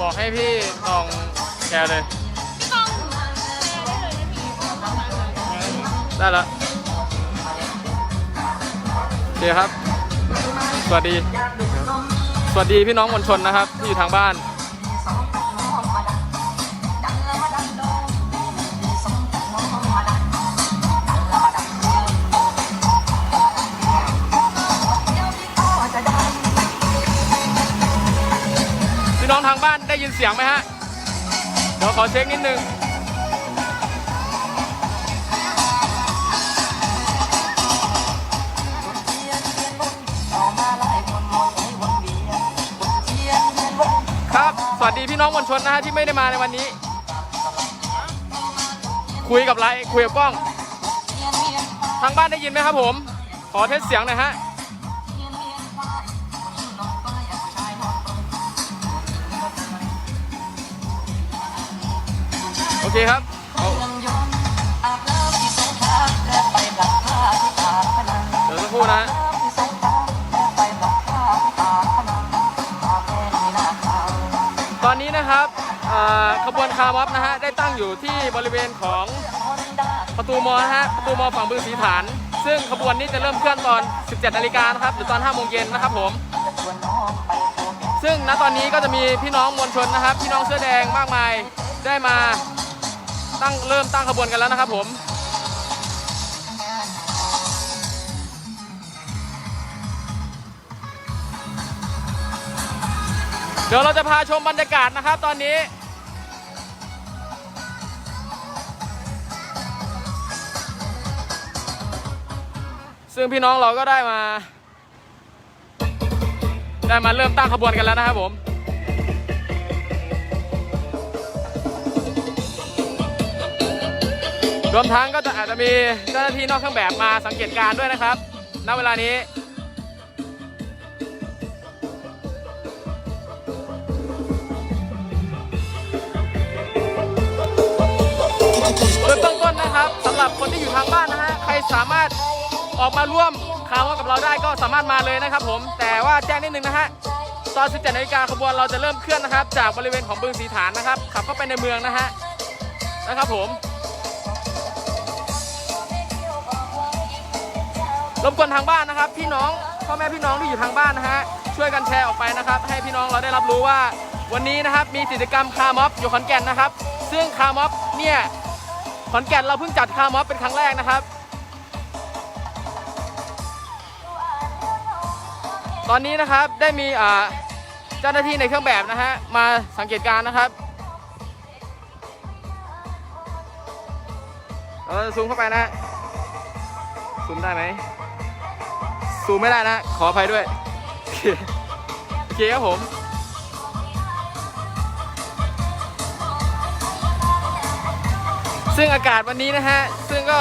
บอกให้พี่ลองแชร์เลย พี่กองแชร์ได้เลยนะพี่ได้แล้วโอเคครับ สวัสดี สวัสดีพี่น้องมวลชนนะครับ ที่อยู่ทางบ้านางบ้านได้ยินเสียงไหมฮะ เดี๋ยวขอเช็คนิดนึง ครับ สวัสดีพี่น้องมวลชนนะฮะที่ไม่ได้มาในวันนี้ คุยกับไลฟ์คุยกับกล้อง ทางบ้านได้ยินไหมครับผม ขอเทสเสียงหน่อยฮะ เคครับเอาเดี๋ยวสักครู่นะตอนนี้นะครับขบวนคาร์มอบนะฮะได้ตั้งอยู่ที่บริเวณของประตูมอฮะประตูมอฝั่งบึงสีฐาน ซึ่งขบวนนี้จะเริ่มเคลื่อนตอน 17นาฬิกานะครับหรือตอน5โมงเย็นนะครับผมซึ่งณตอนนี้ก็จะมีพี่น้องมวลชนนะครับ พี่น้องเสื้อแดงมากมายได้มา ตั้งเริ่มตั้งขบวนกันแล้วนะครับผมเดี๋ยวเราจะพาชมบรรยากาศนะครับตอนนี้ ซึ่งพี่น้องเราก็ได้มา ได้มาเริ่มตั้งขบวนกันแล้วนะครับผม รวมทั้งก็จะอาจจะมีเจ้าหน้าที่นอกเครื่องแบบมาสังเกตการณ์ด้วยนะครับ ณ เวลานี้ โดยเบื้องต้นนะครับสำหรับคนที่อยู่ทางบ้านนะฮะ ใครสามารถออกมาร่วมข่าวกับเราได้ก็สามารถมาเลยนะครับผม แต่ว่าแจ้งนิดนึงนะฮะ ตอน 17นาฬิกาขบวนเราจะเริ่มเคลื่อนนะครับ จากบริเวณของบึงสีฐานนะครับ ขับเข้าไปในเมืองนะฮะ นะครับผม รบกวนทางบ้านนะครับ พี่น้องพ่อแม่พี่น้องที่อยู่ทางบ้านนะฮะช่วยกันแชร์ออกไปนะครับ ให้พี่น้องเราได้รับรู้ว่า วันนี้นะครับมีกิจกรรมคาร์ม็อบอยู่ขอนแก่นนะครับ ซึ่งคาร์ม็อบเนี่ยขอนแก่นเราเพิ่งจัดคาร์ม็อบเป็นครั้งแรกนะครับ ตอนนี้นะครับได้มีเจ้าหน้าที่ในเครื่องแบบนะฮะมาสังเกตการนะครับเราจะซูมเข้าไปนะฮะซูมได้ไหม ซูมไม่ได้นะ ขออภัยด้วยโอเคคครับผมซึ่งอากาศวันนี้นะฮะ ซึ่งก็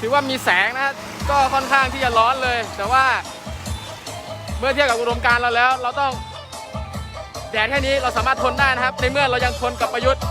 ถือว่ามีแสงนะ ก็ค่อนข้างที่จะร้อนเลย แต่ว่า เมื่อเทียบกับอุดมการเราแล้ว เราต้องแดดแค่นี้เราสามารถทนได้นะครับ ในเมื่อเรายังทนกับประยุทธ์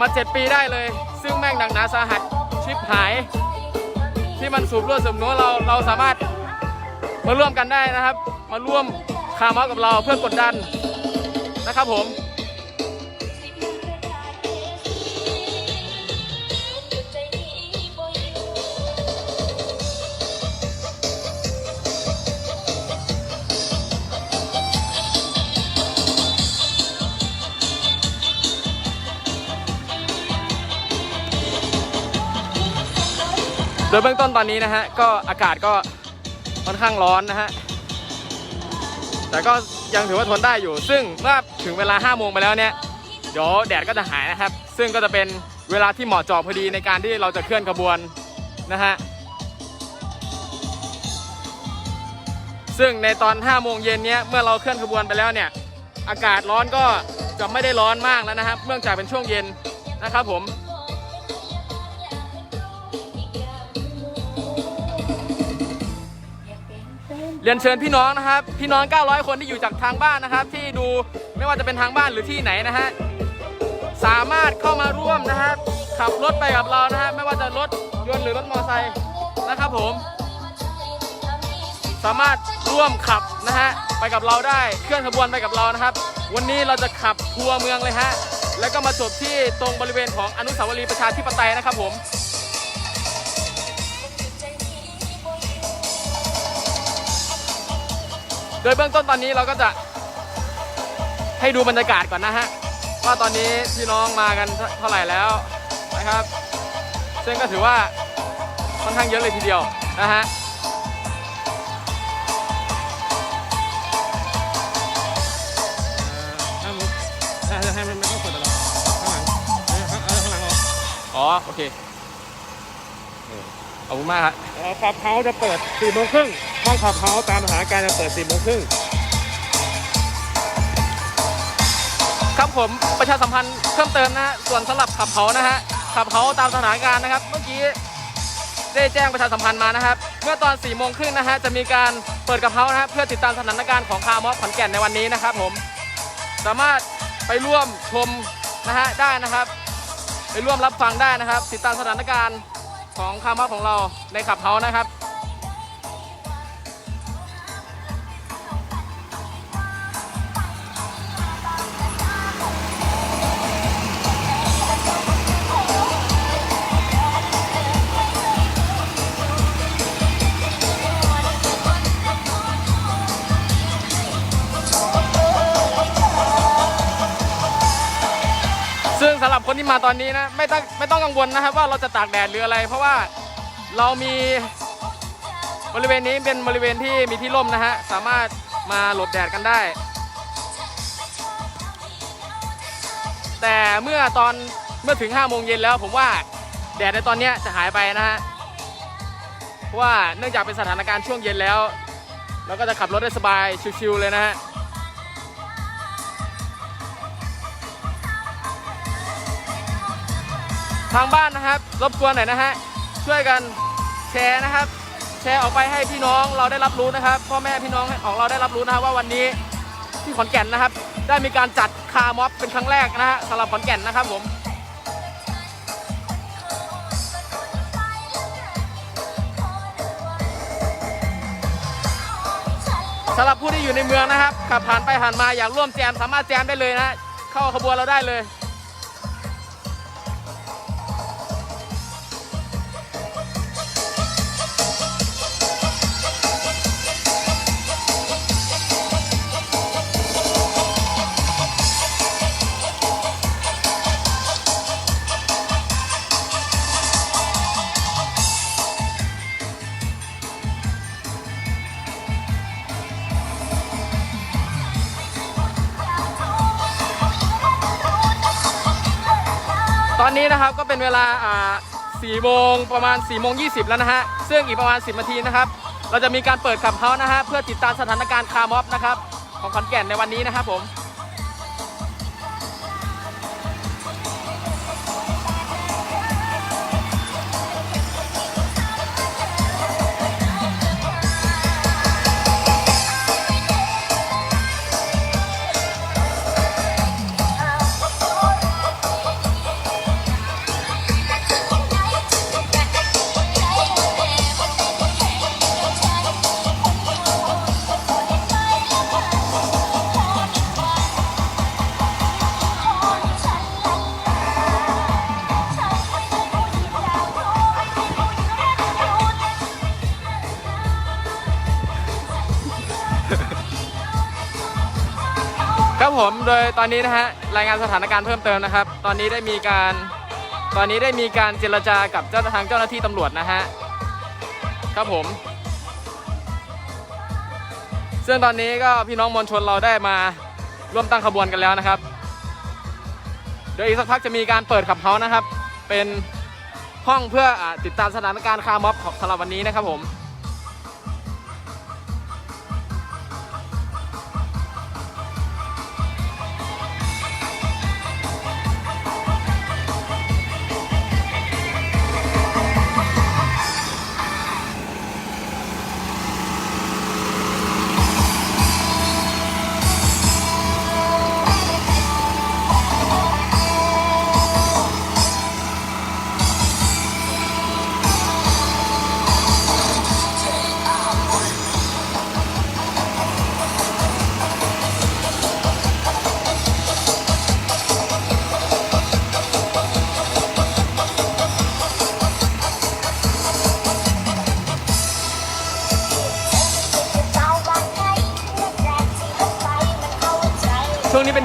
มาเจ็ดปีได้เลย ซึ่งแม่งหนักหนาสาหัสชิบหาย ที่มันสูบเลือดสูบเนื้อเราเราสามารถ มาร่วมกันได้นะครับ มาร่วมคาร์มอสกับเราเพื่อกดดันนะครับผมโดยเบื้องต้นตอนนี้นะฮะก็อากาศก็ ค่อนข้างร้อนนะฮะ แต่ก็ยังถือว่าทนได้อยู่ ซึ่งเมื่อถึงเวลา5โมงไปแล้วเนี่ย เดี๋ยวแดดก็จะหายนะครับ ซึ่งก็จะเป็นเวลาที่เหมาะเจาะพอดีในการที่เราจะเคลื่อนขบวนนะฮะ ซึ่งในตอน5โมงเย็นเนี้ยเมื่อเราเคลื่อนขบวนไปแล้วเนี่ย อากาศร้อนก็จะไม่ได้ร้อนมากแล้วนะครับ เนื่องจากเป็นช่วงเย็นนะครับผม เรียนเชิญพี่น้องนะครับ พี่น้อง 900 คนที่อยู่จากทางบ้านนะครับ ที่ดูไม่ว่าจะเป็นทางบ้านหรือที่ไหนนะฮะสามารถเข้ามาร่วมนะครับ ขับรถไปกับเรานะฮะไม่ว่าจะรถยนต์หรือรถมอเตอร์ไซค์นะครับผม สามารถร่วมขับนะฮะไปกับเราได้เคลื่อนขบวนไปกับเรานะครับ วันนี้เราจะขับทัวร์เมืองเลยฮะแล้วก็มาจบที่ตรงบริเวณของอนุสาวรีย์ประชาธิปไตยนะครับผม ดยเบื้องต้นตอนนี้เราก็จะให้ดูบรรยากาศก่อนนะฮะว่าตอนนี้พี่น้องมากันเท่าไหร่แล้วนะครับ ซึ่งก็ถือว่าค่อนข้างเยอะเลยทีเดียวนะฮะถ้ามุกถ้าจะให้มันไม่ต้องกดตลอดข้างหลังเออข้างหลังออกอ๋อ โอเคขอบคุณมากครับเอ่อขับเฮาส์จะเปิด4โมงครึ่ง ห้องขับเฮาตามสถานการณ์จะเปิด4โมงครึ่งครับผมประชาสัมพันธ์เพิ่มเติมนะฮะส่วนสำหรับขับเขานะฮะขับเขาตามสถานการณ์นะครับ เมื่อกี้ได้แจ้งประชาสัมพันธ์มานะครับ เมื่อตอน4ี่โมงครึ่งนะฮะจะมีการเปิดกับเขานะฮะเพื่อติดตามสถานการณ์ของคาร์มอฟขอนแก่นในวันนี้นะครับผมสามารถไปร่วมชมนะฮะได้นะครับ ไปร่วมรับฟังได้นะครับ ติดตามสถานการณ์ของคาร์มอฟของเราในขับเขานะครับ งสำหรับคนที่มาตอนนี้นะไม่ต้องไม่ต้องกังวลนะครับว่าเราจะตากแดดหรืออะไร เพราะว่าเรามีบริเวณนี้เป็นบริเวณที่มีที่ร่มนะฮะสามารถมาหลบแดดกันได้ แต่เมื่อตอนเมื่อถึง5โมงเย็นแล้วผมว่าแดดในตอนนี้จะหายไปนะฮะเพราะว่าเนื่องจากเป็นสถานการณ์ช่วงเย็นแล้ว เราก็จะขับรถได้สบายชิวๆเลยนะฮะ ทางบ้านนะครับ รบกวนหน่อยนะฮะ ช่วยกันแชร์นะครับ แชร์ออกไปให้พี่น้องเราได้รับรู้นะครับ พ่อแม่พี่น้องของเราได้รับรู้นะครับว่าวันนี้ที่ขอนแก่นนะครับ ได้มีการจัดคาร์ม็อบเป็นครั้งแรกนะฮะสำหรับขอนแก่นนะครับผมสำหรับผู้ที่อยู่ในเมืองนะครับขับผ่านไปผ่านมาอยากร่วมแจมสามารถแจมได้เลยนะฮะเข้าขบวนเราได้เลย นี้นะครับก็เป็นเวลาอ่า4โมงประมาณ4โมง20 แล้วนะฮะซึ่งอีกประมาณ 10 นาทีนะครับ เราจะมีการเปิดขับเขานะฮะเพื่อติดตามสถานการณ์คาร์มอบนะครับของขอนแก่นในวันนี้นะครับผม ผมโดยตอนนี้นะฮะรายงานสถานการณ์เพิ่มเติมนะครับ ตอนนี้ได้มีการตอนนี้ได้มีการเจรจากับเจ้าทางเจ้าหน้าที่ตำรวจนะฮะครับผมซึ่งตอนนี้ก็พี่น้องมวลชนเราได้มาร่วมตั้งขบวนกันแล้วนะครับ เดี๋ยวอีกสักพักจะมีการเปิดขับเฮานะครับ เป็นห้องเพื่ออติดตามสถานการณ์คาร์ม็อบของสำหรับวันนี้นะครับผม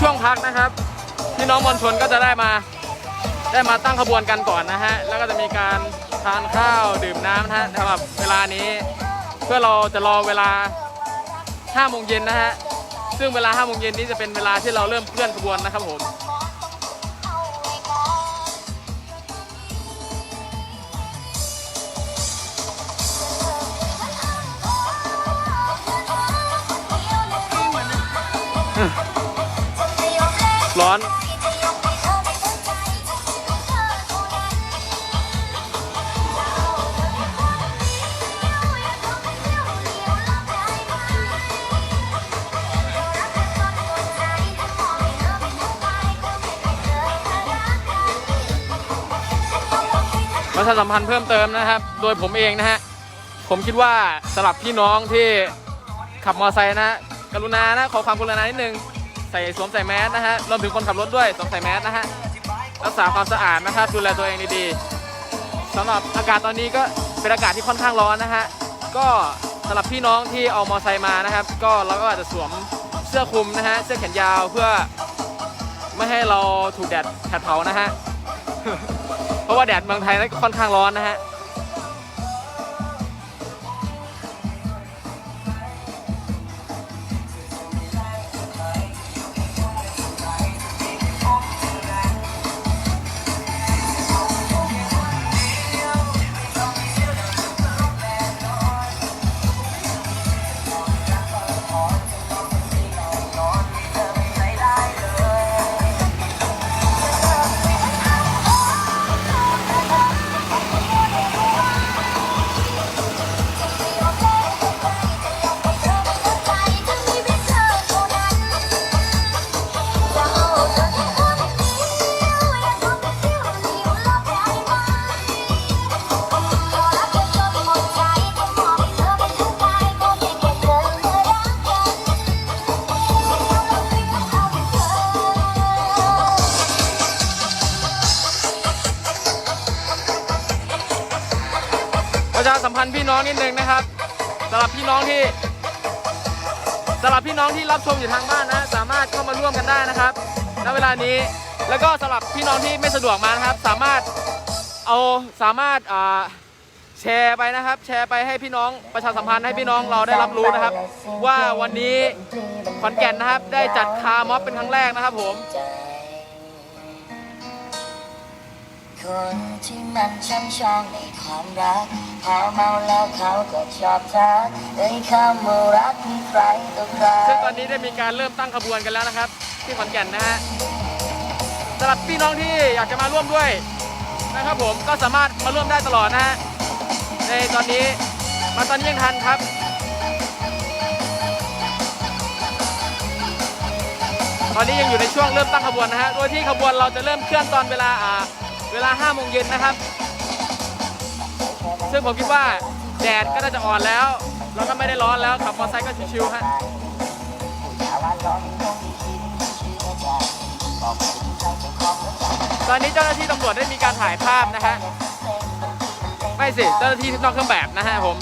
ช่วงพักนะครับพี่น้องมวลชนก็จะได้มา ได้มาตั้งขบวนกันก่อนนะฮะ แล้วก็จะมีการทานข้าวดื่มน้ำนะฮะสำหรับเวลานี้ เพื่อเราจะรอเวลา5โมงเย็นนะฮะ ซึ่งเวลา5โมงเย็นนี้จะเป็นเวลาที่เราเริ่มเคลื่อนขบวนนะครับผม ชาสัมพันธ์เพิ่มเติมนะครับ โดยผมเองนะฮะ ผมคิดว่าสำหรับพี่น้องที่ขับมอเตอร์ไซค์นะ กรุณานะขอความกรุณานิดนึงใส่สวมใส่แมสนะฮะรวมถึงคนขับรถด้วยสวมใส่แมสนะฮะรักษาความสะอาดนะครับดูแลตัวเองดีๆสำหรับอากาศตอนนี้ก็เป็นอากาศที่ค่อนข้างร้อนนะฮะก็สำหรับพี่น้องที่เอามอเตอร์ไซค์มานะครับ ก็เราก็อาจจะสวมเสื้อคลุมนะฮะเสื้อแขนยาวเพื่อไม่ให้เราถูกแดดแผดเผานะฮะ เพราะว่าแดดเมืองไทยนั้นก็ค่อนข้างร้อนนะฮะันพี่น้องนิดนึงนะครับสำหรับพี่น้องที่สำหรับพี่น้องที่รับชมอยู่ทางบ้านนะ สามารถเข้ามาร่วมกันได้นะครับณเวลานี้แล้วก็สำหรับพี่น้องที่ไม่สะดวกมานะครับ สามารถเอาสามารถแชร์ไปนะครับ แชร์ไปให้พี่น้องประชาสัมพันธ์ให้พี่น้องเราได้รับรู้นะครับ ว่าวันนี้ขอนแก่นนะครับได้จัดคาร์ม็อบเป็นครั้งแรกนะครับผม คนที่มันช่ำชองในความรักพอเมาแล้วเขาก็ชอบทักเอ้ยคำว่ารักมีใครต่อใครซึ่งตอนนี้ได้มีการเริ่มตั้งขบวนกันแล้วนะครับ ที่ขอนแก่นนะฮะสำหรับพี่น้องที่อยากจะมาร่วมด้วยนะครับผมก็สามารถมาร่วมได้ตลอดนะฮะในตอนนี้มาตอนนี้ยังทันครับตอนนี้ยังอยู่ในช่วงเริ่มตั้งขบวนนะฮะ โดยที่ขบวนเราจะเริ่มเคลื่อนตอนเวลาอ่า เวลา5โมงเย็นนะครับ ซึ่งผมคิดว่าแดดก็น่าจะอ่อนแล้ว แล้วก็ไม่ได้ร้อนแล้วขับมอเตอร์ไซค์ก็ชิวๆฮะตอนนี้เจ้าหน้าที่ตำรวจได้มีการถ่ายภาพนะฮะไม่สิเจ้าหน้าที่นอกเครื่องแบบนะฮะผม